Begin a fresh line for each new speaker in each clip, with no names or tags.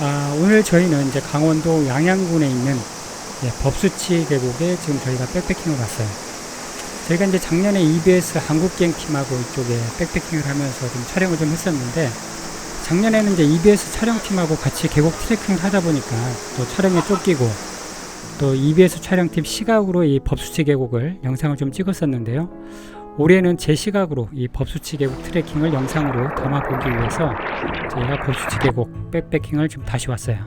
아, 오늘 저희는 이제 강원도 양양군에 있는 예, 법수치 계곡에 지금 저희가 백패킹을 왔어요. 저희가 이제 작년에 EBS 한국기행 팀하고 이쪽에 백패킹을 하면서 좀 촬영을 좀 했었는데 작년에는 이제 EBS 촬영팀하고 같이 계곡 트레킹을 하다 보니까 또 촬영에 쫓기고 또 EBS 촬영팀 시각으로 이 법수치 계곡을 영상을 좀 찍었었는데요. 올해는 제 시각으로 이 법수치 계곡 트레킹을 영상으로 담아보기 위해서 저희가 법수치 계곡 백패킹을 좀 다시 왔어요.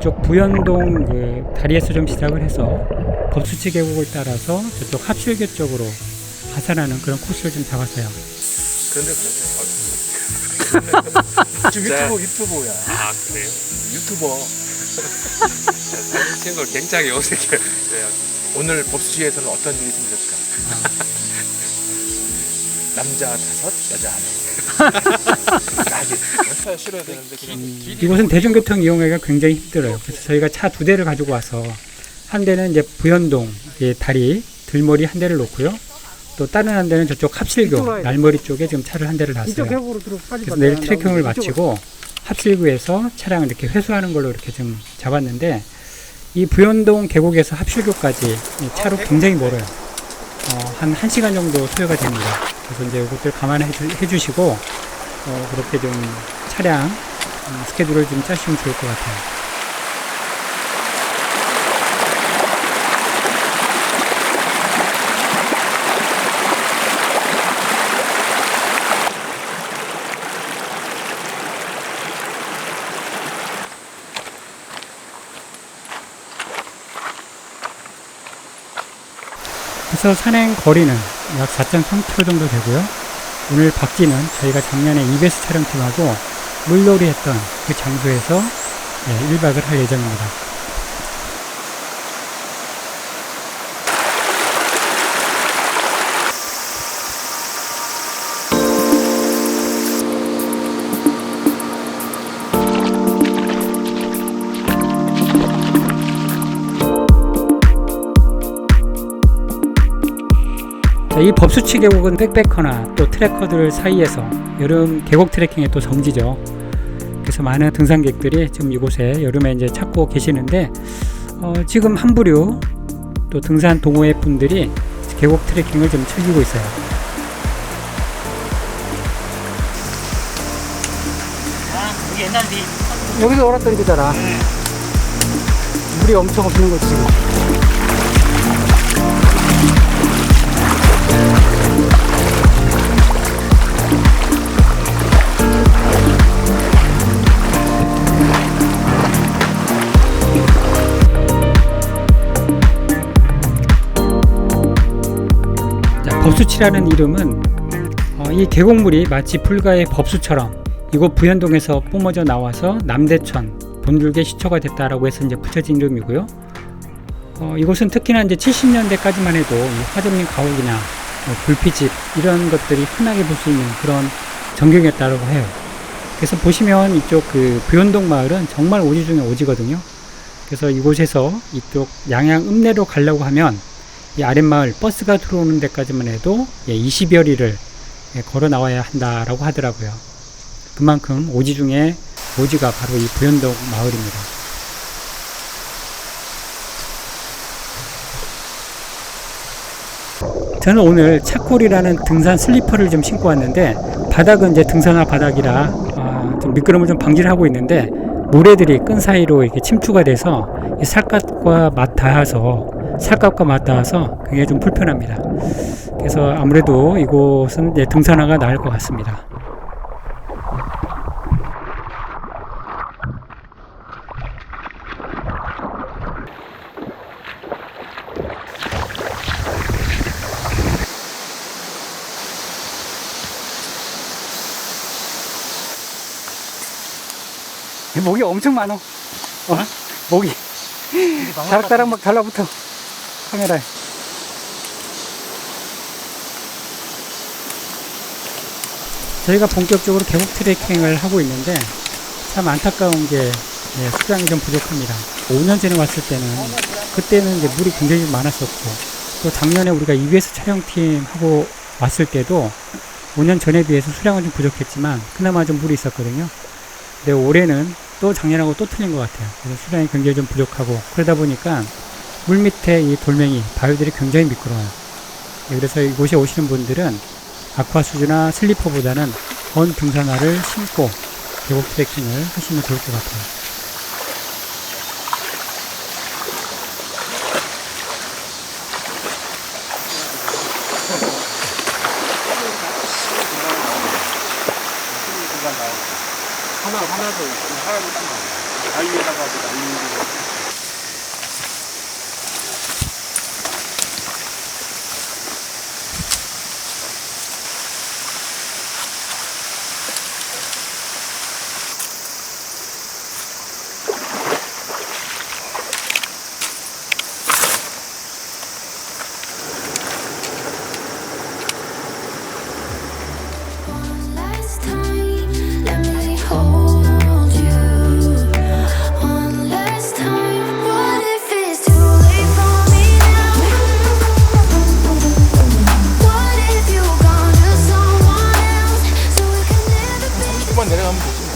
쪽 부연동 그 다리에서 좀 시작을 해서 법수치 계곡을 따라서 저쪽 합실교 쪽으로 하산하는 그런 코스를 좀 잡았어요.
그런데 그런데 지금
진짜.
유튜브 유튜버야
아 그래요?
유튜버
사진 걸 굉장히 어색해요.
오늘 법수지에서는 어떤 일이 생겼을까 남자 다섯 여자 하나 나게 실어야 되는데 그냥
이곳은 대중교통 이용하기가 굉장히 힘들어요. 그래서 저희가 차 두 대를 가지고 와서 한 대는 이제 부연동 이 다리 들머리 한 대를 놓고요. 또 다른 한 대는 저쪽 합실교 날머리 쪽에 지금 차를 한 대를 놨어요. 그래서 내일 트레킹을 마치고 합실구에서 차량을 이렇게 회수하는 걸로 이렇게 좀 잡았는데 이 부연동 계곡에서 합실교까지 이 차로 굉장히 멀어요. 어, 한 1시간 정도 소요가 됩니다. 그래서 이제 이것들 감안해 주- 해주시고 어, 그렇게 좀 차량 음, 스케줄을 좀 짜시면 좋을 것 같아요. 그래서 산행 거리는 약 4.3km 정도 되고요. 오늘 박지는 저희가 작년에 EBS 촬영팀하고 물놀이 했던 그 장소에서 네, 1박을 할 예정입니다. 이 법수치 계곡은 백패커나 또 트래커들 사이에서 여름 계곡 트레킹의 또 성지죠. 그래서 많은 등산객들이 지금 이곳에 여름에 이제 찾고 계시는데 어, 지금 한 부류 또 등산 동호회 분들이 계곡 트레킹을 좀 즐기고 있어요. 여기서 얼었던 거잖아. 물이 엄청 없는 거지 지금. 법수치라는 이름은 어, 이 계곡물이 마치 불가의 법수처럼 이곳 부현동에서 뿜어져 나와서 남대천 본줄기 시초가 됐다라고 해서 이제 붙여진 이름이고요. 어, 이곳은 특히나 이제 70년대까지만 해도 이 화전민 가옥이나 뭐 불피집 이런 것들이 흔하게 볼 수 있는 그런 전경이었다고 해요. 그래서 보시면 이쪽 그 부현동 마을은 정말 오지 중에 오지거든요. 그래서 이곳에서 이쪽 양양 읍내로 가려고 하면 이 아랫마을 버스가 들어오는 데까지만 해도 예, 20여리를 예, 걸어 나와야 한다라고 하더라고요. 그만큼 오지 중에 오지가 바로 이 부현동 마을입니다. 저는 오늘 차콜이라는 등산 슬리퍼를 좀 신고 왔는데 바닥은 이제 등산화 바닥이라 아, 좀 미끄럼을 좀 방지를 하고 있는데 모래들이 끈 사이로 이렇게 침투가 돼서 이 살갗과 맞닿아서 살갗과 맞닿아서 굉장히 좀 불편합니다. 그래서 아무래도 이곳은 이제 등산화가 나을 것 같습니다. 목이 엄청 많어. 어? 목이 다락다락 막 달라붙어 카메라에. 저희가 본격적으로 계곡 트레킹을 하고 있는데 참 안타까운 게 예, 수량이 좀 부족합니다. 5년 전에 왔을 때는 그때는 이제 물이 굉장히 많았었고 또 작년에 우리가 EBS 촬영팀 하고 왔을 때도 5년 전에 비해서 수량은 좀 부족했지만 그나마 좀 물이 있었거든요. 근데 올해는 또 작년하고 또 틀린 것 같아요. 그래서 수량이 굉장히 좀 부족하고 그러다 보니까 물 밑에 이 돌멩이, 바위들이 굉장히 미끄러워요. 네, 그래서 이곳에 오시는 분들은 아쿠아수즈나 슬리퍼보다는 건 등산화를 신고 계곡 트레킹을 하시면 좋을 것 같아요.
하나 하나도 하나도 바위에다가 날리는 조금만 내려가면 되지.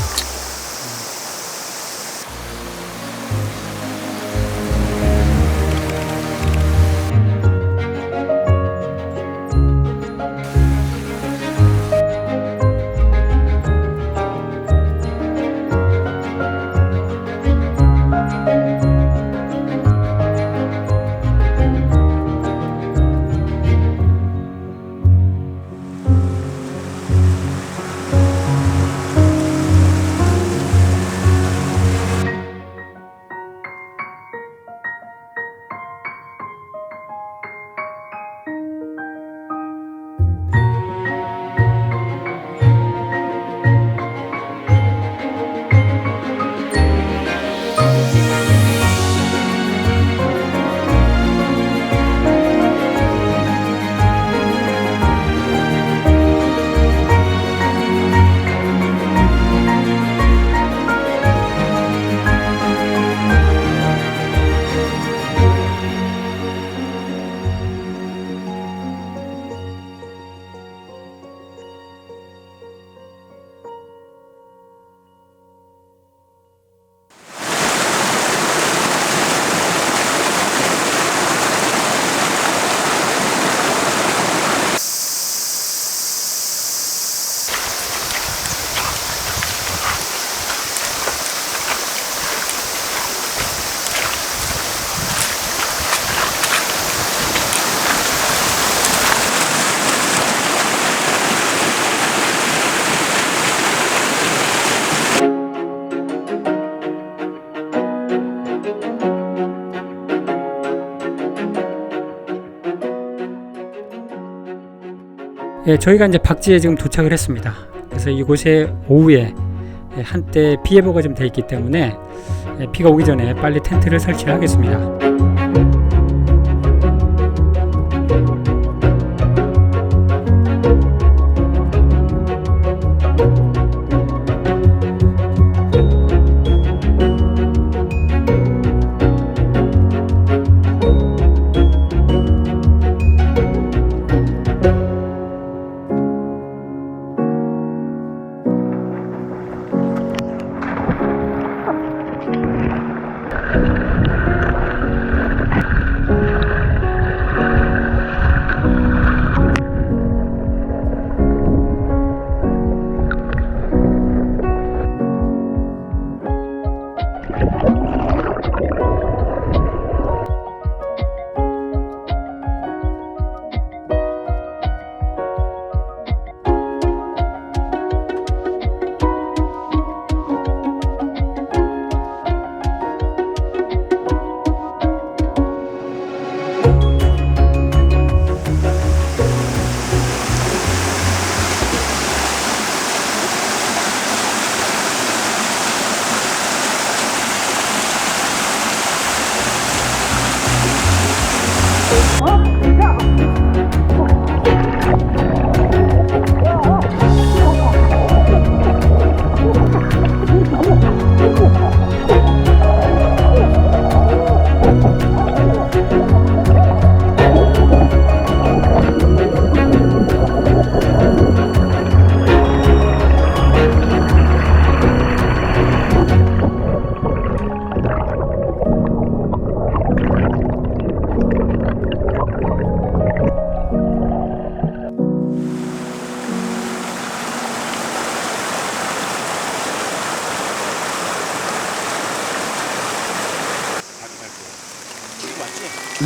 예, 저희가 이제 박지에 지금 도착을 했습니다. 그래서 이곳에 오후에 예, 한때 비 예보가 좀 돼 있기 때문에 예, 비가 오기 전에 빨리 텐트를 설치를 하겠습니다.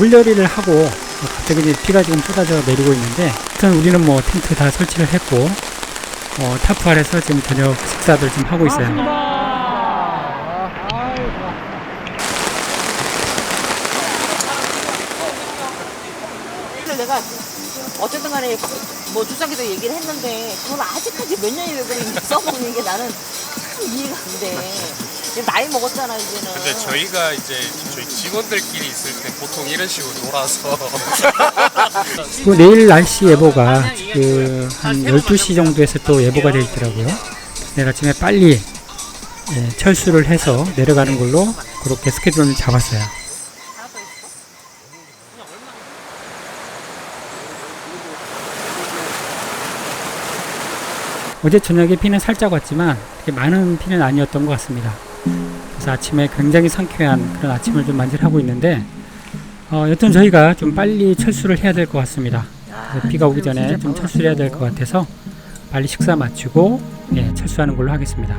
물놀이를 하고 어, 갑자기 이제 비가 지금 쏟아져 내리고 있는데 일단 우리는 뭐 텐트 다 설치를 했고 어, 타프 아래서 지금 저녁 식사들 좀 하고 있어요.
내가 어쨌든 간에 뭐 주상기도 얘기를 했는데 그걸 아직까지 몇 년이 왜 그런지 써먹는 게 나는 참 이해가 안 돼. 나이 먹었잖아 이제는.
근데 저희가 이제 저희 직원들끼리 있을 때 보통 이런 식으로 놀아서
그 내일 날씨 예보가 그 한 12시 정도에서 또 예보가 되어 있더라고요. 내일 아침에 빨리 예, 철수를 해서 내려가는 걸로 그렇게 스케줄을 잡았어요. 어제 저녁에 비는 살짝 왔지만 그렇게 많은 비는 아니었던 것 같습니다. 그래서 아침에 굉장히 상쾌한 그런 아침을 좀 만끽하고 있는데 어, 여튼 저희가 좀 빨리 철수를 해야 될 것 같습니다. 그래서 비가 오기 전에 좀 철수를 해야 될 것 같아서 빨리 식사 마치고 예, 철수하는 걸로 하겠습니다.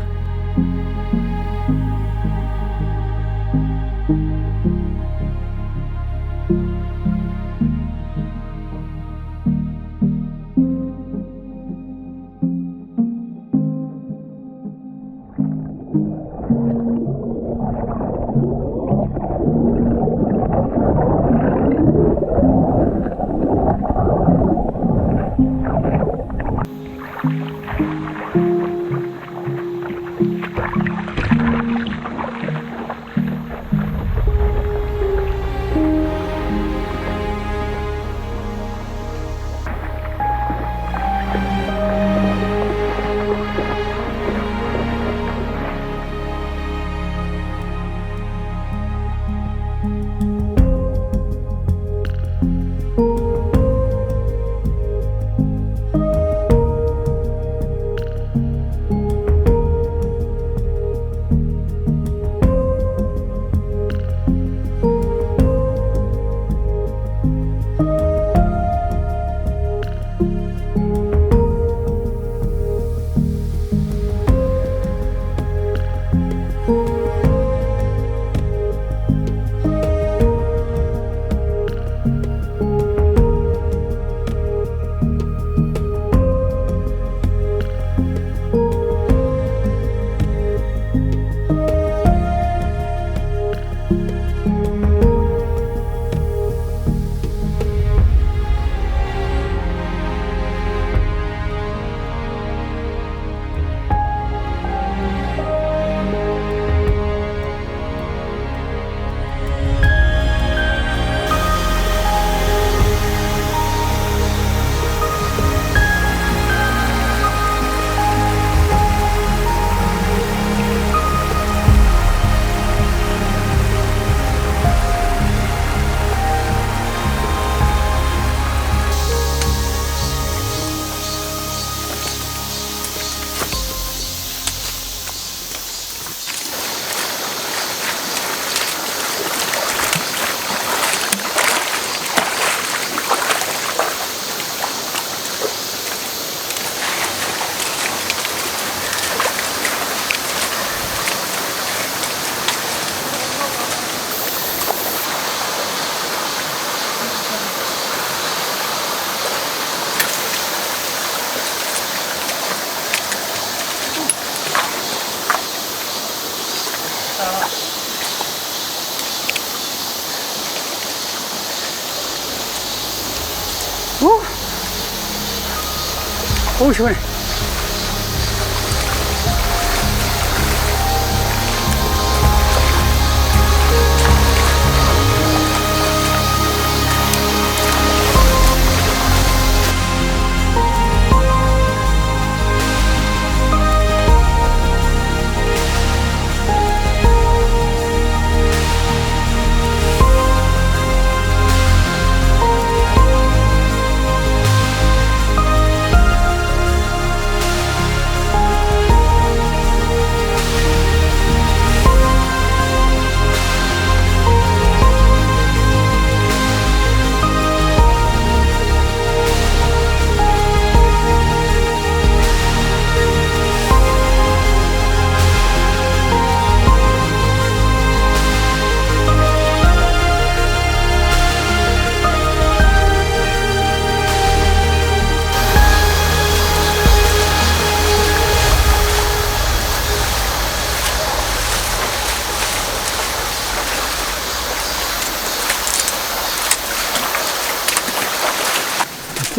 오 시원해.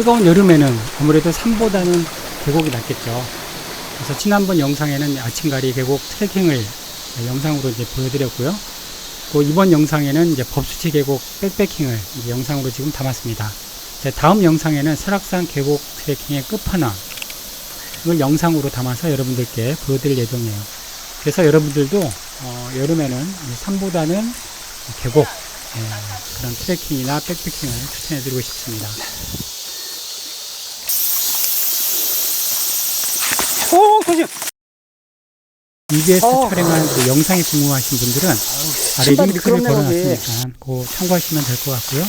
뜨거운 여름에는 아무래도 산보다는 계곡이 낫겠죠. 그래서 지난번 영상에는 아침가리 계곡 트레킹을 영상으로 이제 보여드렸고요. 또 이번 영상에는 이제 법수치 계곡 백패킹을 영상으로 지금 담았습니다. 다음 영상에는 설악산 계곡 트레킹의 끝판왕 이걸 영상으로 담아서 여러분들께 보여드릴 예정이에요. 그래서 여러분들도 어, 여름에는 이 산보다는 계곡 예, 그런 트레킹이나 백패킹을 추천해드리고 싶습니다. 오, 조심! EBS
어.
촬영한 그 영상이 궁금하신 분들은 아래
신발이
링크를
미끄럽네, 거기.
걸어놨으니까 그 참고하시면 될 것 같고요.